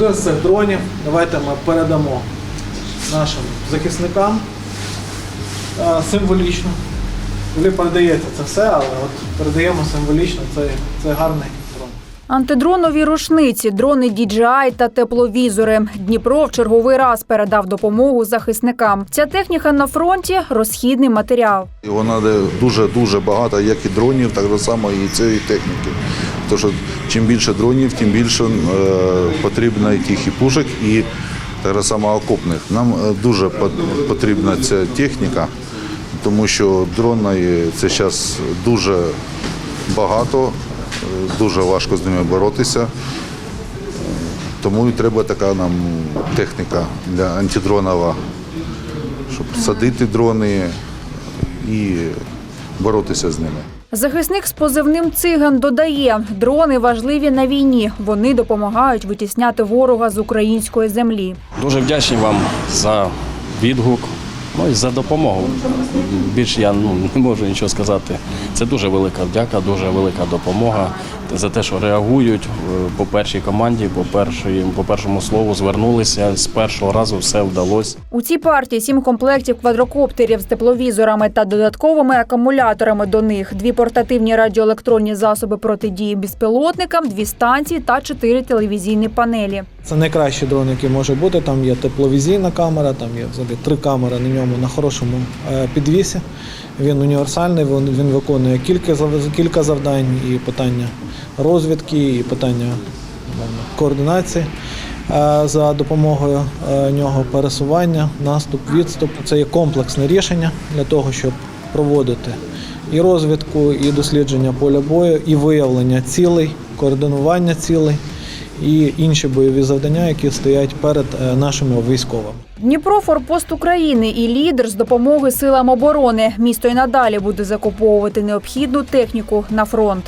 Один з цих дронів давайте ми передамо нашим захисникам е, символічно. Ви передаєте це все, але от передаємо символічно цей, цей гарний дрон. Антидронові рушниці, дрони DJI та тепловізори. Дніпро в черговий раз передав допомогу захисникам. Ця техніка на фронті розхідний матеріал. Його треба дуже-дуже багато, як і дронів, так само і цієї техніки. Тому що чим більше дронів, тим більше е, потрібно і тих і пушок, і так само окопних. Нам е, дуже потрібна ця техніка, тому що дрони це зараз дуже багато, е, дуже важко з ними боротися. Тому і треба така нам техніка для антидронова, щоб садити дрони і боротися з ними. Захисник з позивним циган додає, дрони важливі на війні. Вони допомагають витісняти ворога з української землі. Дуже вдячні вам за відгук, ну і за допомогу. Більше я ну, не можу нічого сказати. Це дуже велика вдяка, дуже велика допомога за те, що реагують е, по першій команді, по, першій, по першому слову звернулися. З першого разу все вдалося. У цій партії сім комплектів квадрокоптерів з тепловізорами та додатковими акумуляторами до них, дві портативні радіоелектронні засоби протидії безпілотникам, дві станції та чотири телевізійні панелі. Це найкращий дрон, який може бути. Там є тепловізійна камера, там є взагалі три камери на ньому на хорошому е, підвісі. Він універсальний, він, він виконує кілька, кілька завдань і питання розвідки, і питання координації. Е, За допомогою е, нього пересування, наступ, відступ. Це є комплексне рішення для того, щоб проводити і розвідку, і дослідження поля бою, і виявлення цілей, координування цілей і інші бойові завдання, які стоять перед е, нашими військовими. Дніпро форпост України і лідер з допомоги силам оборони. Місто й надалі буде закуповувати необхідну техніку на фронт.